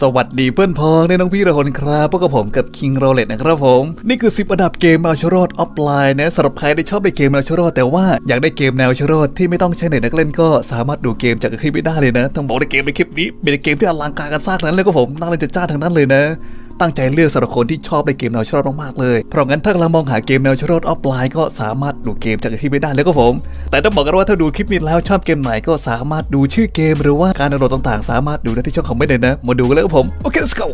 สวัสดีเพื่อนพ้องในน้องพี่ระหนครับพวกกับผมกับ King r o l e t นะครับผม นี่คือ 10 อันดับเกมแนวชรอดออฟไลน์นะสำหรับใครที่ชอบในเกมแนวชรอดแต่ว่าอยากได้เกมแนวชรอดที่ไม่ต้องใช้เน็ตนักเล่นก็สามารถดูเกมจากคลิปไม่ได้เลยนะต้องบอกในเกมในคลิปนี้เป็นเกมที่อลังการกันสร้างนั้นเลยก็ผมน่าเล่นจะจ้าทางนั้นเลยนะ ตั้งใจเลือกสำหรับคนที่ชอบในเกมแนวชรอดมากๆเลย เพราะงั้นถ้ากำลังมองหาเกมแนวชรอดออฟไลน์ก็สามารถดูเกมจากที่ไม่ได้เลยก็ผม แต่ต้องบอกกันว่าถ้าดูคลิปนี้แล้วชอบเกมไหนก็สามารถดูชื่อเกม หรือว่าการดาวน์โหลดต่างๆ สามารถดูได้ที่ช่องคอมเมนต์เลยนะ มาดูกันเลยครับผม โอเค let's go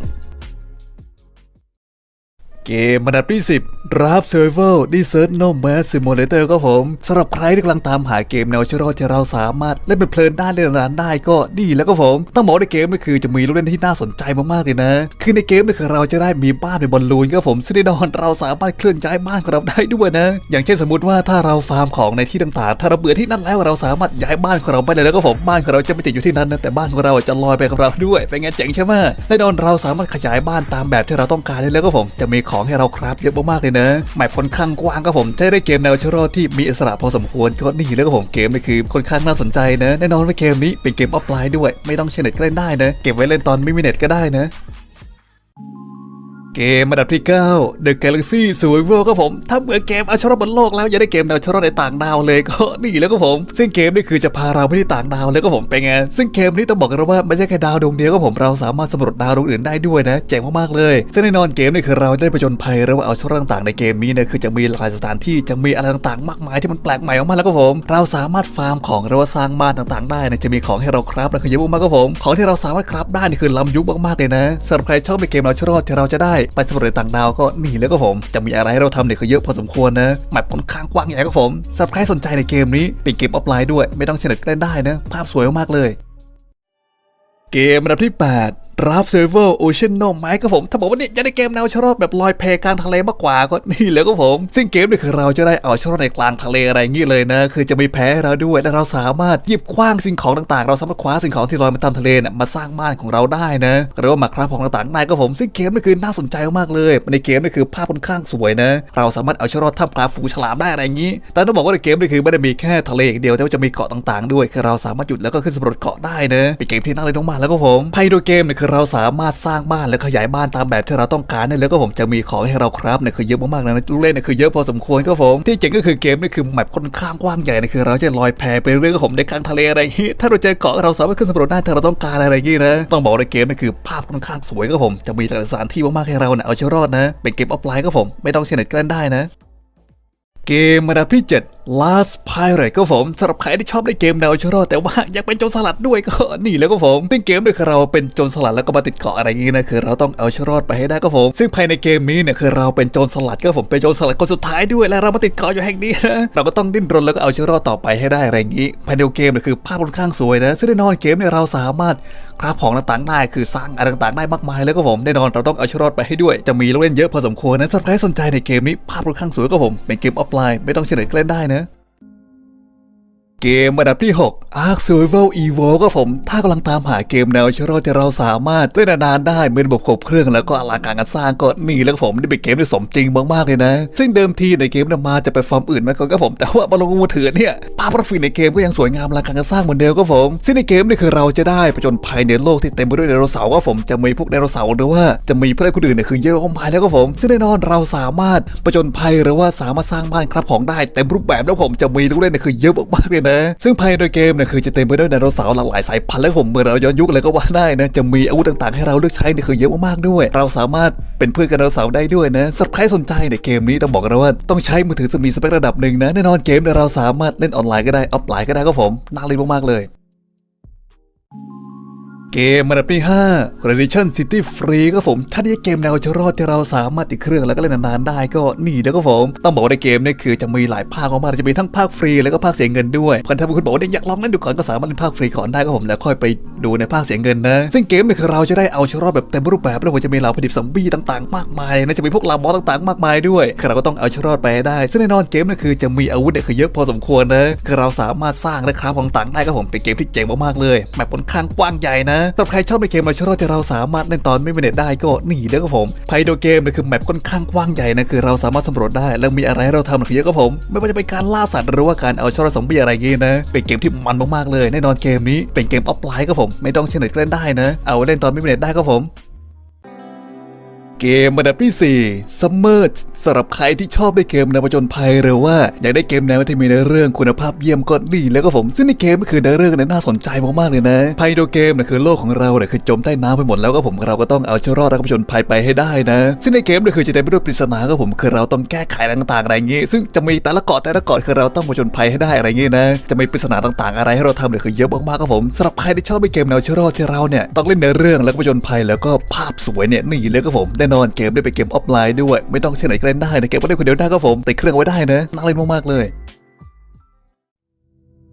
เกมมันดับที่10 Draft Survival Desert Nomad Simulator ก็ผมสำหรับใครที่กำลังตามหาเกมแนวชรอที่เราสามารถเล่นเป็นเพลินได้เล่นนานได้ก็ดีแล้วก็ผม ต้องบอกในเกมนี่คือจะมีลูกเล่นที่น่าสนใจมากๆเลยนะ คือในเกมนี่คือเราจะได้มีบ้านเป็นบอลลูนก็ผมซึ่งแน่นอนเราสามารถเคลื่อนย้ายบ้านของเราได้ด้วยนะ อย่างเช่นสมมติว่าถ้าเราฟาร์มของในที่ต่างๆ ถ้าเราเบื่อที่นั่นแล้วเราสามารถย้ายบ้านของเราไปเลยแล้วก็ผมบ้านของเราจะไม่ติดอยู่ที่นั่นนะแต่บ้านของเราจะลอยไปกับเราด้วยเป็นไงเจ๋งใช่ไหมแน่นอนเราสามารถขยายบ้านตามแบบที่เราต้องการได้แล้วก็ผมจะมีของให้เราครับเยอะมากๆเลยนะหมายค่อนข้างกว้างก็ผมใช้ได้เกมแนวชรที่มีอิสระพอสมควรก็นี่แล้วก็ผมเกมนี่คือค่อนข้างน่าสนใจนะแน่นอนว่าเกมนี้เป็นเกมออฟไลน์ด้วย ไม่ต้องใช้เน็ตก็เล่นได้นะ เก็บไว้เล่นตอนไม่มีเน็ตก็ได้นะ เกมอันดับที่ 9 The Galaxy Survival ก็ผม ถ้าเบื่อเกมเอาชรอดบนโลกแล้วอยากได้เกมแนวชรอดในต่างดาวเลยก็นี่แล้วก็ผม ซึ่งเกมนี่คือจะพาเราไปที่ต่างดาวเลยก็ผมเป็นไง ซึ่งเกมนี้ต้องบอกกันว่าไม่ใช่แค่ดาวดวงเดียวก็ผมเราสามารถสำรวจดาวดวงอื่นได้ด้วยนะเจ๋งมากๆเลยซึ่งแน่นอนเกมนี่คือเราได้ไปจนภัยหรือว่าเอาชรอดต่างๆในเกมนี้เนี่ยคือจะมีหลายสถานที่จะมีอะไรต่างๆ มากมายที่มันแปลกใหม่มากๆแล้วก็ผม เราสามารถฟาร์มของหรือว่าสร้างบ้านต่างๆ ได้นะจะมีของให้เราครับนะคือเยอะมากๆก็ผม ของที่เราสามารถครับได้นี่คือล้ำยุคมากๆเลยนะสำหรับใครชอบในเกมเราชรอดที่เราจะได้ไปสำรวจต่างดาวก็นี่แล้วก็ผม จะมีอะไรให้เราทำเนี่ยคือเยอะพอสมควรนะแมปค่อนข้างกว้างใหญ่ก็ผมสำหรับใครสนใจในเกมนี้เป็นเกมออฟไลน์ด้วย ไม่ต้องเชนเน็ตก็เล่นได้นะ ภาพสวยมากเลย เกมระดับที่ 8 Draft Server Ocean No ไม้ก็ผม ถ้าบอกว่านี่จะได้เกมแนวชรอดแบบลอยแพกลางทะเลมากกว่าก็นี่แล้วก็ผม ซึ่งเกมนี่คือเราจะได้เอาชรอดในกลางทะเลอะไรอย่างงี้เลยนะ คือจะมีแพ้ให้เราด้วยและเราสามารถหยิบคว้างสิ่งของต่างๆ เราสามารถคว้าสิ่งของที่ลอยมาตามทะเลน่ะมาสร้างบ้านของเราได้นะหรือว่ามาคราฟของต่างๆได้ก็ผม ซึ่งเกมนี่คือน่าสนใจมากเลยในเกมนี่คือภาพค่อนข้างสวยนะ เราสามารถเอาชรอดท่ามกลางฝูงฉลามได้อะไรอย่างงี้ แต่ต้องบอกว่าในเกมนี่คือไม่ได้มีแค่ทะเลอย่างเดียวแต่ว่าจะมีเกาะต่างๆ ด้วย คือเราสามารถหยุดแล้วก็ขึ้นสำรวจเกาะได้นะเป็นเกมที่น่าเล่นมากแล้วก็ผมภายในเกมเนี่ยคืเราสามารถสร้างบ้านและขยายบ้านตามแบบที่เราต้องการได้แล้วก็ผมจะมีของให้เราครับเนี่ยคือเยอะมากๆนะลูกเล่นเนี่ยคือเยอะพอสมควรก็ผมที่เจ๋งก็คือเกมนี่คือแมปค่อนข้างกว้างใหญ่นะคือ เราจะลอยแพไปเรื่อยๆก็ผมในกลางทะเลอะไรอย่างงี้ถ้าเราเจอเกาะเราสามารถขึ้นสำรวจได้ถ้าเราต้องการอะไรอย่างงี้นะต้องบอกในเกมนี่คือภาพค่อนข้างสวยก็ผมจะมีหลายสานที่มากๆให้เราเนี่ยเอาชีวิตรอดนะ เป็นเกมออฟไลน์ก็ผมไม่ต้องเชนเน็ตก็เล่นได้นะ เกมอันดับที่ 7 Last Pirate ก็ผมสำหรับใครที่ชอบในเกมแนวชรอดแต่ว่าอยากเป็นโจรสลัดด้วยก็นี่แล้วก็ผมซึ่งเกมเนี่ยคือเราเป็นโจรสลัดแล้วก็มาติดเกาะอะไรอย่างงี้นะคือเราต้องเอาชรอดไปให้ได้ก็ผม ซึ่งภายในเกมนี้เนี่ยคือเราเป็นโจรสลัดก็ผมเป็นโจรสลัดคนสุดท้ายด้วยและเรามาติดเกาะอยู่แห่งนี้นะเราก็ต้องดิ้นรนแล้วก็เอาชรอดต่อไปให้ได้อะไรอย่างงี้ภายในเกมเนี่ยคือภาพค่อนข้างสวยนะซึ่งแน่นอนเกมเนี่ยเราสามารถคราฟของต่างๆได้คือสร้างอะไรต่างๆได้มากมายแล้วก็ผมแน่นอนเราต้องเอาชรอดไปให้ด้วย จะมีลูกเล่นเยอะพอสมควรนะสำหรับใครสนใจในเกมนี้ภาพค่อนข้างสวยก็ผมเป็นเกมออฟไลน์ไม่ต้องเฉลยเล่นได้นะ เกมอันดับที่ 6 Ark Survival Evo ก็ผม ถ้ากำลังตามหาเกมแนวชรอที่เราสามารถเล่นนานๆได้เมีระบบครบเครื่องแล้วก็อลังการการสร้างก็นี่แล้วก็ผมนี่เป็นเกมที่สมจริงมากๆเลยนะ ซึ่งเดิมทีในเกมเนี่ยมาจะไปฟอร์มอื่นมาก่อนก็ผม แต่ว่ามาลงมือถือเนี่ยภาพกราฟิกในเกมก็ยังสวยงามอลังการการสร้างเหมือนเดิมก็ผม ซึ่งในเกมนี่คือเราจะได้ผจญภัยในโลกที่เต็มไปด้วยไดโนเสาร์ก็ผมจะมีพวกไดโนเสาร์หรือว่าจะมีผู้เล่นคนอื่นเนี่ยคือเยอะมากแล้วก็ผม ซึ่งแน่นอนเราสามารถผจญภัยหรือว่าสามารถสร้างบ้านครับของได้เต็มรูปแบบแล้วผมจะมีลูกเล่นเนี่ยคือเยอะมากๆเลยนะ ซึ่งภายในเกมเนี่ยคือจะเต็มไปด้วยไดโนเสาร์หลากหลายสายพันธุ์และผมเมื่อเราย้อนยุคเลยก็ว่าได้นะ จะมีอาวุธต่างๆ ให้เราเลือกใช้เนี่ยคือเยอะมากๆด้วย เราสามารถเป็นเพื่อนกับไดโนเสาร์ได้ด้วยนะสับใครสนใจในเกมนี้ต้องบอกกันว่าต้องใช้มือถือจะมีสเปคระดับหนึ่งนะแน่นอนเกมเนี่ยเราสามารถเล่นออนไลน์ก็ได้ออฟไลน์ก็ได้ก็ผมน่าเล่นมากๆเลย เกมอันดับที่5 Redemption City Free ก็ผม ถ้าได้เกมแนวชรอดที่เราสามารถติดเครื่องแล้วก็เล่นนานๆได้ก็นี่แล้วก็ผม ต้องบอกว่าในเกมนี่คือจะมีหลายภาคมากๆจะมีทั้งภาคฟรีแล้วก็ภาคเสียเงินด้วยพื่อนถ้าคุณบอกว่าอยากลองเล่นดูก่อนก็สามารถเล่นภาคฟรีก่อนได้ก็ผมแล้วค่อยไปดูในภาคเสียเงินนะ ซึ่งเกมนี่คือเราจะได้เอาชรอดแบบเต็มรูปแบบแล้วผมจะมีเหล่าผลิตซอมบี้ต่างๆ มากมายนะจะมีพวกลาบอสต่างๆ มากมายด้วยคือเราก็ต้องเอาชรอดไปได้ ซึ่งแน่นอนเกมนี่คือจะมีอาวุธเนี่ยคือเยอะพอสมควรนะคือเราสามารถสร้างและคราฟต่างๆได้ก็ผมเป็นเกมที่เจ๋งมากๆเลยแมปค่อนข้างกว้างใหญ่นะแต่ใครชอบในเกมมาชอบที่เราสามารถเล่นตอนไม่มีเน็ตได้ก็หนีเด้อครับผมไพโดเกมเนี่ยคือแมปค่อนข้างกว้างใหญ่นะคือเราสามารถสำรวจได้ แล้วมีอะไรให้เราทำหรือเยอะครับผม ไม่ว่าจะเป็นการล่าสัตว์หรือว่าการเอาชอรสมบีอะไรเงี้นะ เป็นเกมที่มันมากๆเลยแน่นอนเกมนี้เป็นเกมออฟไลน์ครับผมไม่ต้องเชนเน็ตเล่นได้นะ เอาเล่นตอนไม่มีเน็ตได้ครับผม เกมอันดับที่4 Summer สำหรับใครที่ชอบได้เกมแนวผจญภัยหรือว่าอยากได้เกมแนวที่มีเนื้อเรื่องคุณภาพเยี่ยมก็นี่แล้วก็ผมซึ่งในเกมก็คือเนื้อเรื่องนี่ยน่าสนใจมากๆเลยนะไพโดเกมเนี่ยคือโลกของเราเนี่ยคือจมใต้น้ำไปหมดแล้วก็ผมเราก็ต้องเอาชีวิตรอดและผจญภัยไปให้ได้นะ ซึ่งในเกมเนี่ยคือจะเต็มไปด้วยปริศนาก็ผมคือเราต้องแก้ไขต่างๆอะไรอย่างงี้ยซึ่งจะมีแต่ละเกาะแต่ละเกาะคือเราต้องผจญภัยให้ได้อะไรอย่างงี้ยนะจะมีปริศนาต่างๆ อะไรให้เราทำเนี่ยคือเยอะมากๆครับผมสำหรับใครที่ชอบในเกมแนวชีวิตรอดที่เราเนี่ยต้องเล่นเนื้อเรื่องแล้วก็ผจญภัยแล้วก็ภาพสวยเนี่ยนี่เลยครับผมแนอนเกมได้ไปเกมออฟไลน์ด้วย ไม่ต้องใช้ไหนก็เล่นได้นะเกมก็ได้คนเดียวได้ก็ผมติดเครื่องไว้ได้นะน่าเล่นมากๆเลย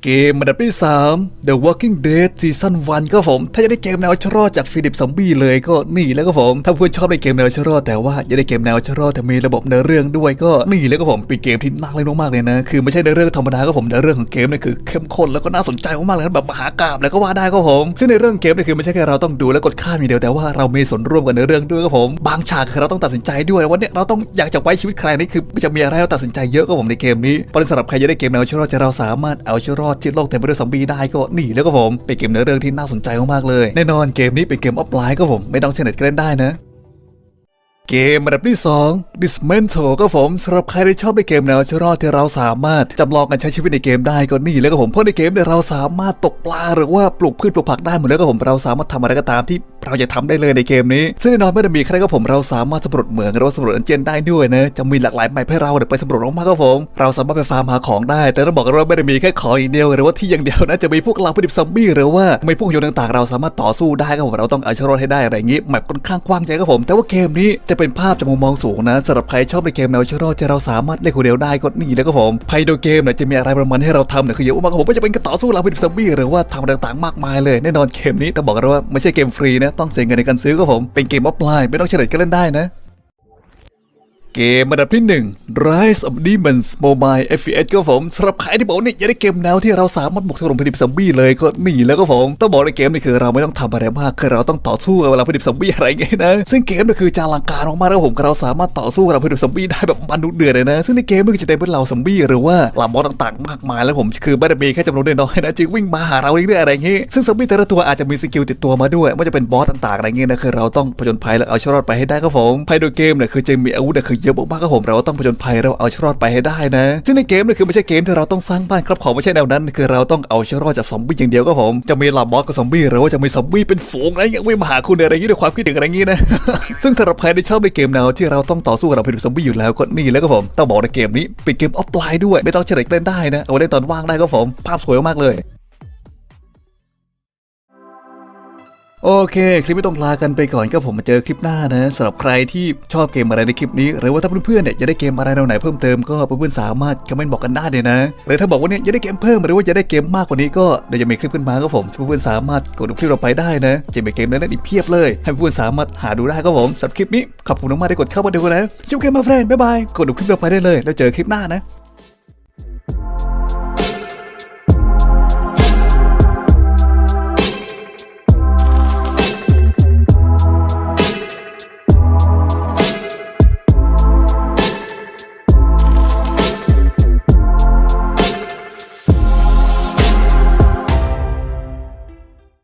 เกมอันดับที่ 3 The Walking Dead Season 1ก็ผม ถ้าจะได้เกมแนวชรอดจากฟิลิปซอมบี้เลยก็นี่แล้วก็ผม ถ้าเพื่อนชอบในเกมแนวชรอดแต่ว่าอยากได้เกมแนวชรอดแต่มีระบบเนื้อเรื่องด้วยก็นี่แล้วก็ผมเป็นเกมที่น่าเล่นมากๆเลยนะ คือไม่ใช่เนื้อเรื่องธรรมดาก็ผมเนื้อเรื่องของเกมเนี่ยคือเข้มข้นแล้วก็น่าสนใจมากๆเลยนะแบบมหากาบแล้วก็ว่าได้ก็ผม ซึ่งในเรื่องเกมเนี่ยคือไม่ใช่แค่เราต้องดูแล้วกดข้ามอย่างเดียวแต่ว่าเรามีส่วนร่วมกับเนื้อเรื่องด้วยก็ผมบางฉากคือเราต้องตัดสินใจด้วยว่าเนี่ยเราต้องอยากจะไว้ชีวิตใครนี่คือจะมีอะไรให้เราตัดสินใจเยอะก็ผมในเกมนี้เพราะสำหรับใครจะได้เกมแนวชรอดจะเราสามารถเอาชรอดที่โลกเต็มไปด้วยซอมบี้ได้ก็นี่แล้วก็ผมเป็นเกมเนื้อเรื่องที่น่าสนใจมากๆเลยแน่นอนเกมนี้เป็นเกมออฟไลน์ก็ผมไม่ต้องเชนเน็ตก็เล่นได้นะ เกมอันดับที่ 2 Dismantle ก็ผมสำหรับใครที่ชอบในเกมแนวชรอดที่เราสามารถจำลองการใช้ชีวิตในเกมได้ก็นี่แล้วก็ผมเพราะในเกมเนี่ยเราสามารถตกปลาหรือว่าปลูกพืชปลูกผักได้หมดแล้วก็ผมเราสามารถทำอะไรก็ตามที่เราจะทำได้เลยในเกมนี้ ซึ่งแน่นอนไม่ได้มีแค่ก็ผมเราสามารถสำรวจเหมืองหรือว่าสำรวจอันเจนได้ด้วยนะจะมีหลากหลายแมปให้เราไปสำรวจมากๆก็ผม เราสามารถไปฟาร์มหาของได้ แต่ต้องบอกกันว่าไม่ได้มีแค่ของอย่างเดียวหรือว่าที่อย่างเดียวนะจะมีพวกเราผลิตซอมบี้หรือว่ามีพวกโยนต่างๆ เราสามารถต่อสู้ได้ครับผมเราต้องเอาชรอดให้ได้อะไรอย่างงี้แมปค่อนข้างกว้างใหญ่ครับผม แต่ว่าเกมนี้จะเป็นภาพจากมุมมองสูงนะสำหรับใครชอบในเกมแนวชะรอดที่เราสามารถเล่นคนเดียวได้ก็นี่แล้วก็ผมไพโดเกมเนี่ยจะมีอะไรประมาณให้เราทำเนี่ยคือเยอะมากครับผมไม่จะเป็นกระต่อสู้เราเป็นซัมบี้หรือว่าทำอะไรต่างๆมากมายเลยแน่นอนเกมนี้แต่บอกกันว่าไม่ใช่เกมฟรีนะต้องเสียเงินในการซื้อก็ผมเป็นเกมออฟไลน์ไม่ต้องเฉลยก็เล่นได้นะ เกมอันดับที่ 1 Rise of Demons Mobile FPS ก็ผมสำหรับใครที่บอกเนี่ยอยากได้เกมแนวที่เราสามารถบุกถล่มผลิตซอมบี้เลยก็นี่แล้วก็ผมต้องบอกในเกมนี่คือเราไม่ต้องทำอะไรมากคือเราต้องต่อสู้กับเราผลิตซอมบี้อะไรเงี้ยนะซึ่งเกมนี่คือจาลังการมากๆแล้วผมเราสามารถต่อสู้กับเราผลิตซอมบี้ได้แบบมันดุเดือดเลยนะ ซึ่งในเกมนี่คือจะเต็มไปด้วยเหล่าซอมบี้หรือว่าเหล่ามอสต่างๆ มากมายแล้วผมคือไม่ได้มีแค่จำนวนน้อยๆนะจึงวิ่งมาหาเราเรื่อยๆอะไรอย่างงี้ซึ่งซอมบี้แต่ละตัวอาจจะมีสกิลติดตัวมาด้วยไม่ว่าจะเป็นบอสต่างๆอะไรเงี้ยนะคือเราต้องผจญภัยและเอาชีวิตรอดไปให้ได้ครับผมภายในเกมเนี่ยคือจะมีอาวุธคือเยอะมากๆครับผมเราต้องผจญภัยเราเอาชีวิตรอดไปให้ได้นะ ซึ่งในเกมเนี่ยคือไม่ใช่เกมที่เราต้องสร้างบ้านครับของไม่ใช่แนวนั้น คือเราต้องเอาชีวิตรอดจากซอมบี้อย่างเดียวครับผมจะมีหล่าบอสกับซอมบี้หรือว่าจะมีซอมบี้เป็นฝูงอะย่างเงี้ยวิ่งมาหาคุณอะไรอย่างงี้ด้วยความคิดถึงอะไรอย่างงี้นะซึ่งสำหรับใครที่ชอบในเกมแนวที่เราต้องต่อสู้กับเราเป็นซอมบี้อยู่แล้วก็นี่แล้วก็ผมต้องบอกในเกมนี้เป็นเกมออฟไลน์ด้วยไม่ต้องเฉลยเล่นได้นะเอาไว้เล่นตอนว่างได้ก็ผมภาพสวยมากเลย โอเค คลิปไม่ต้องลากันไปก่อนก็ผมมาเจอคลิปหน้านะสำหรับใครที่ชอบเกมอะไรในคลิปนี้ หรือว่าถ้าเพื่อนๆเนี่ยจะได้เกมอะไรแนวไหนเพิ่มเติมก็เพื่อนๆสามารถคอมเมนต์บอกกันได้เลยนะหรือถ้าบอกว่าเนี่ยจะได้เกมเพิ่มหรือว่าจะได้เกมมากกว่านี้ก็เดี๋ยวจะมีคลิปขึ้นมาก็ผมเพื่อนๆสามารถกดดูคลิปเราไปได้นะจะมีเกมนั้นอีกเพียบเลย ให้เพื่อนๆสามารถหาดูได้ก็ผมสำหรับคลิปนี้ขอบคุณมากที่กดเข้ามาดูนะชิวเกมมาแฟนบ๊ายบายกดดูคลิปเราไปได้เลย แล้วเจอคลิปหน้านะ